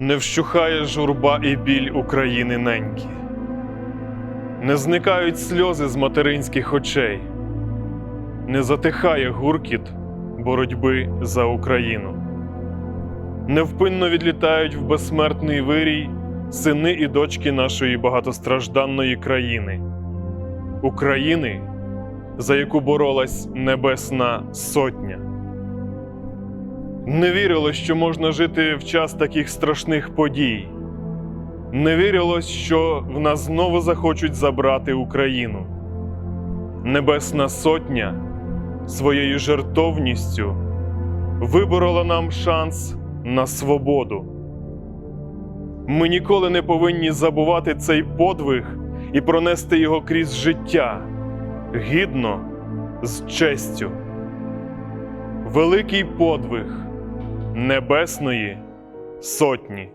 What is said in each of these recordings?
не вщухає журба і біль України неньки, не зникають сльози з материнських очей, не затихає гуркіт боротьби за Україну. Невпинно відлітають в безсмертний вирій сини і дочки нашої багатостражданної країни, України, за яку боролась Небесна Сотня. Не вірилось, що можна жити в час таких страшних подій. Не вірилось, що в нас знову захочуть забрати Україну. Небесна Сотня своєю жертовністю виборола нам шанс на свободу. Ми ніколи не повинні забувати цей подвиг і пронести його крізь життя гідно, з честю. Великий подвиг Небесної Сотні.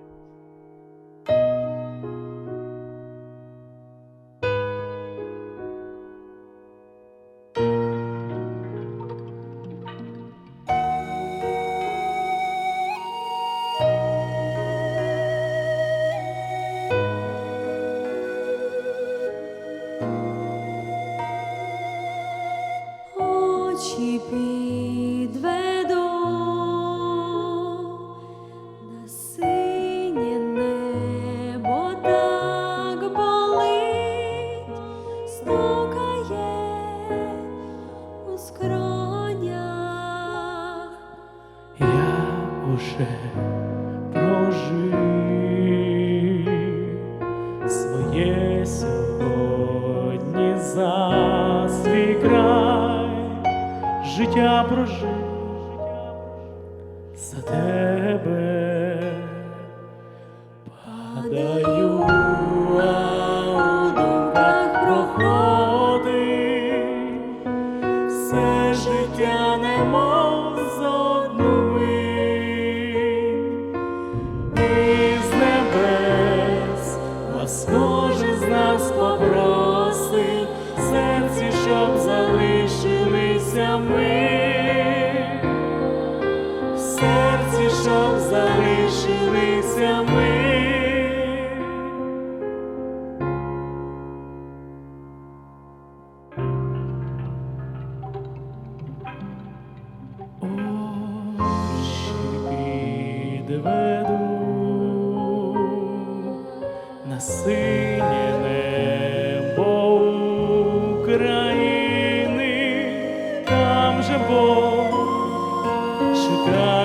Очі життя прожив за тебе, залишилися ми, God.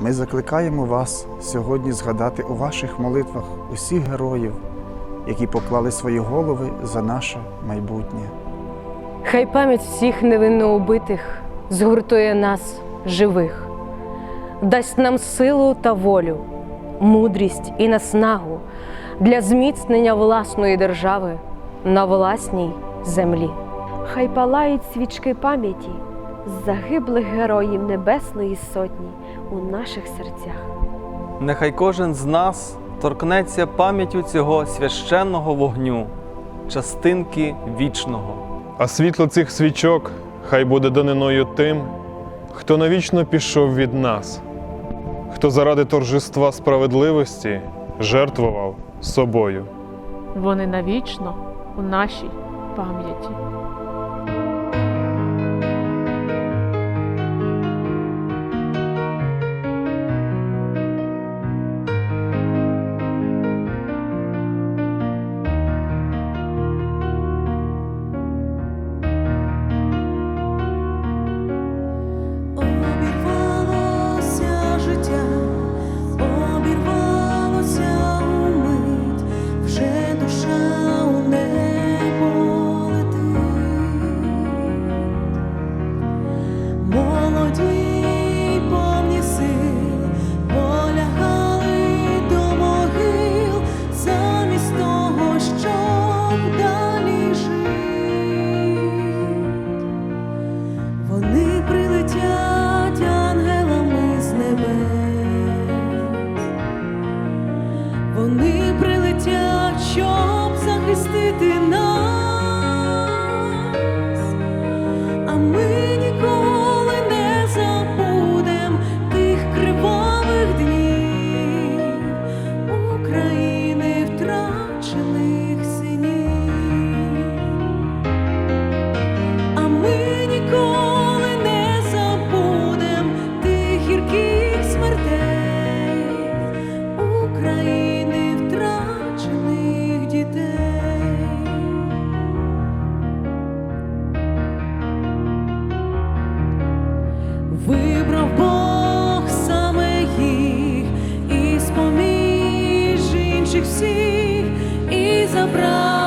Ми закликаємо вас сьогодні згадати у ваших молитвах усіх героїв, які поклали свої голови за наше майбутнє. Хай пам'ять всіх невинно убитих згуртує нас живих, дасть нам силу та волю, мудрість і наснагу для зміцнення власної держави на власній землі. Хай палають свічки пам'яті загиблих героїв Небесної Сотні у наших серцях. Нехай кожен з нас торкнеться пам'яттю цього священного вогню, частинки вічного. А світло цих свічок хай буде даниною тим, хто навічно пішов від нас, хто заради торжества справедливості жертвував собою. Вони навічно у нашій пам'яті. Всіх і забрав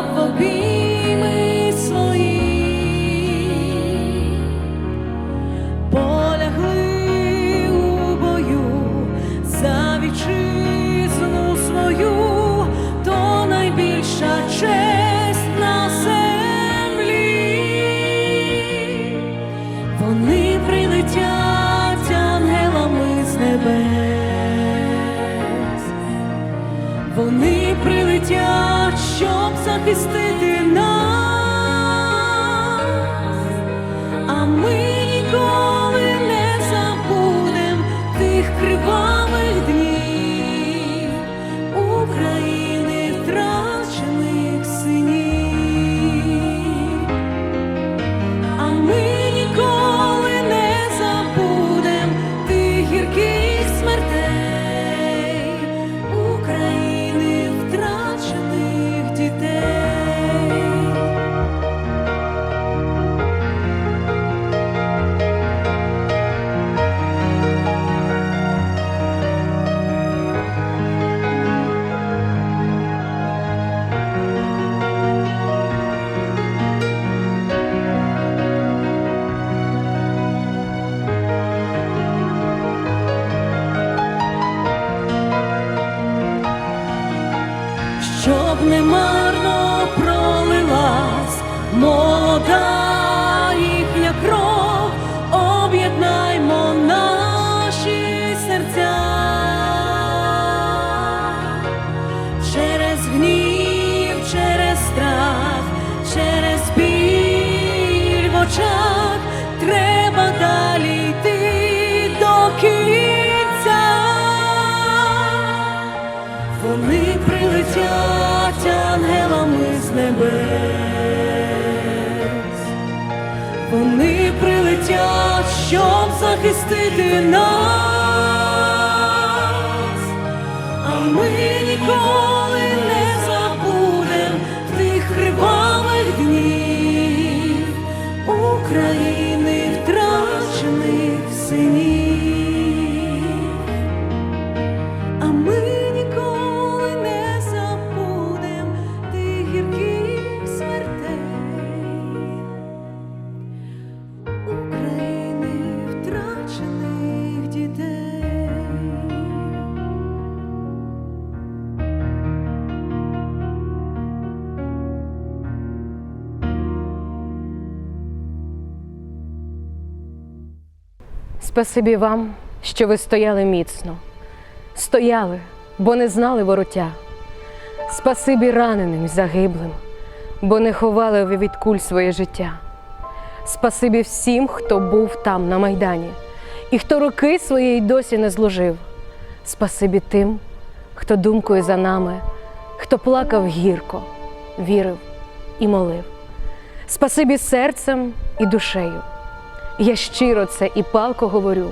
щоб захистити прилетять, щоб захистити нас, а ми ніколи Спасибі вам, що ви стояли міцно, стояли, бо не знали вороття. Спасибі раненим, загиблим, бо не ховали ви від куль своє життя. Спасибі всім, хто був там на Майдані, і хто роки свої й досі не зложив. Спасибі тим, хто думкою за нами, хто плакав гірко, вірив і молив. Спасибі серцем і душею. Я щиро це і палко говорю,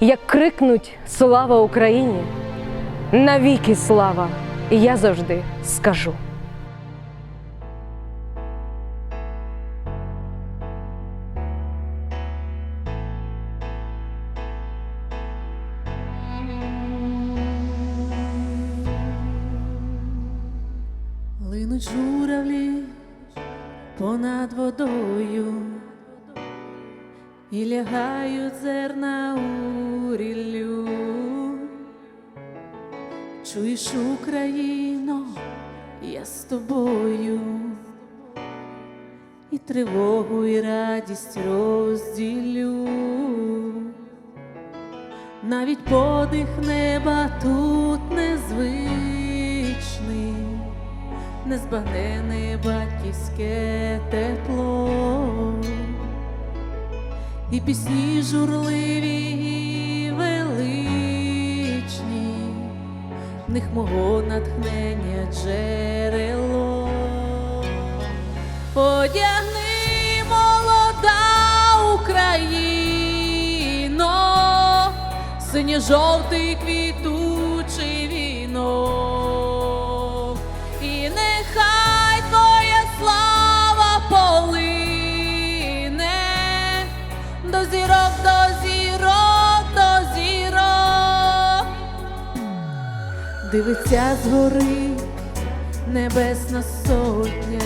як крикнуть Слава Україні! Навіки слава! Я завжди скажу. Чуєш, Україно, я з тобою, і тривогу, і радість розділю. Навіть подих неба тут незвичний, незбагнене батьківське тепло, і пісні журливі них мого натхнення джерело. Одягни молода Україно, синьо-жовтий квітучий Дивиться згори небесна сотня,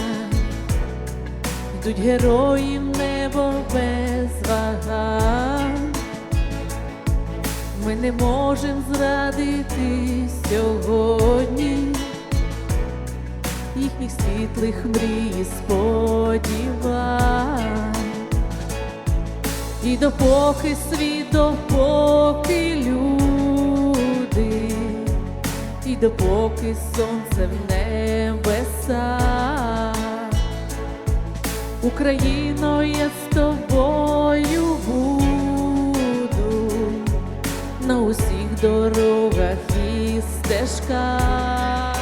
йдуть герої в небо без вагань. Ми не можемо зрадити сьогодні їхніх світлих мрій і сподівань. І допоки світ, допоки люди, допоки сонце в небесах. Україно, я з тобою буду на усіх дорогах і стежках.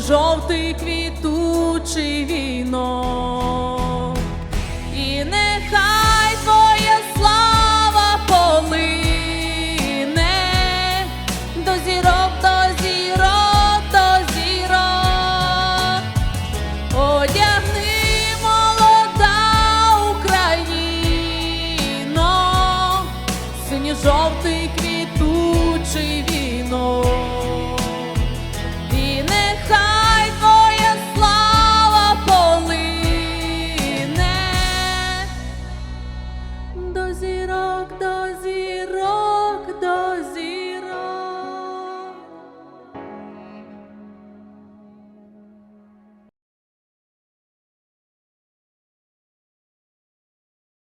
Синьо-жовтий квітучий вінок.